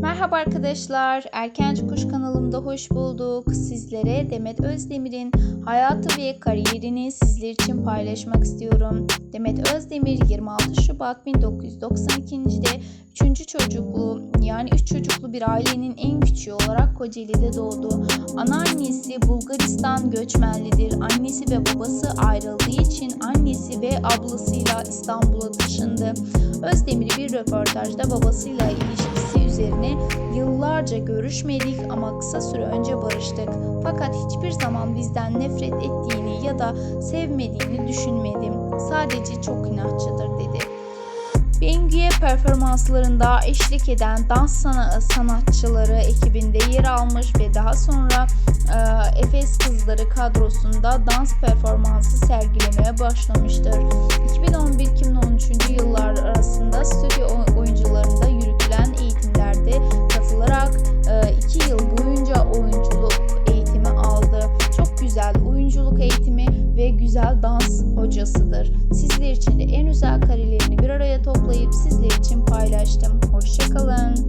Merhaba arkadaşlar, Erkenci Kuş kanalımda hoş bulduk. Sizlere Demet Özdemir'in hayatı ve kariyerini sizler için paylaşmak istiyorum. Demet Özdemir 26 Şubat 1992'de 3. çocuklu yani 3 çocuklu bir ailenin en küçüğü olarak Kocaeli'de doğdu. Anneannesi Bulgaristan göçmenlidir. Annesi ve babası ayrıldığı için ve ablasıyla İstanbul'a taşındı. Özdemir bir röportajda babasıyla ilişkisi üzerine yıllarca görüşmedik ama kısa süre önce barıştık. Fakat hiçbir zaman bizden nefret ettiğini ya da sevmediğini düşünmedim. Sadece çok inatçıdır dedi. Bengü'ye performanslarında eşlik eden dans sana- sanatçıları ekibinde yer almış ve daha sonra e, Efes Kızları kadrosunda dans performansı sergilemeye başlamıştır. 2011-2013 yıllar arasında stüdyo oy- oyuncularında yürütülen eğitimlerde katılarak 2 yıl boyunca oyunculuk eğitimi aldı. Çok güzel oyunculuk eğitimi ve güzel dans hocasıdır. Sizler için de en güzel karelerini bir araya toplayıp sizler için paylaştım. Hoşçakalın.